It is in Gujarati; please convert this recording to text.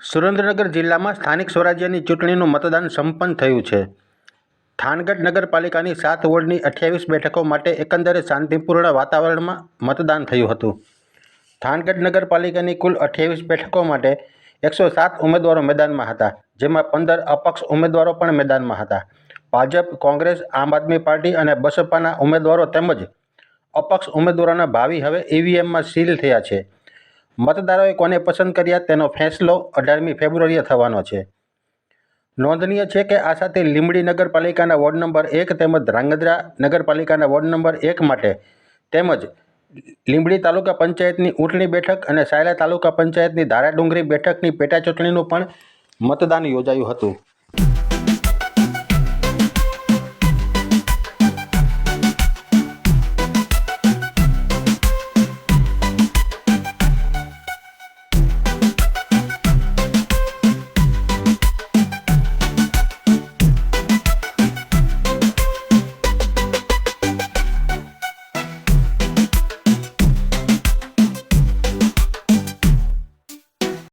સુરેન્દ્રનગર જિલ્લામાં સ્થાનિક સ્વરાજ્યની ચૂંટણીનું મતદાન સંપન્ન થયું છે. થાનગઢ નગરપાલિકાની સાત વોર્ડની અઠ્યાવીસ બેઠકો માટે એકંદરે શાંતિપૂર્ણ વાતાવરણમાં મતદાન થયું હતું. થાનગઢ નગરપાલિકાની કુલ અઠ્યાવીસ બેઠકો માટે એકસો સાત ઉમેદવારો મેદાનમાં હતા, જેમાં પંદર અપક્ષ ઉમેદવારો પણ મેદાનમાં હતા. ભાજપ, કોંગ્રેસ, આમ આદમી પાર્ટી અને બસપાના ઉમેદવારો તેમજ અપક્ષ ઉમેદવારોના ભાવિ હવે ઈવીએમમાં સીલ થયા છે. મતદારોએ કોને પસંદ કર્યા તેનો ફેંસલો અઢારમી ફેબ્રુઆરીએ થવાનો છે. નોંધનીય છે કે આ સાથે લીંબડી નગરપાલિકાના વોર્ડ નંબર એક તેમજ ધ્રાંગધ્રા નગરપાલિકાના વોર્ડ નંબર એક માટે તેમજ લીંબડી તાલુકા પંચાયતની ઊંટણી બેઠક અને સાયલા તાલુકા પંચાયતની ધારાડુંગરી બેઠકની પેટાચૂંટણીનું પણ મતદાન યોજાયું હતું.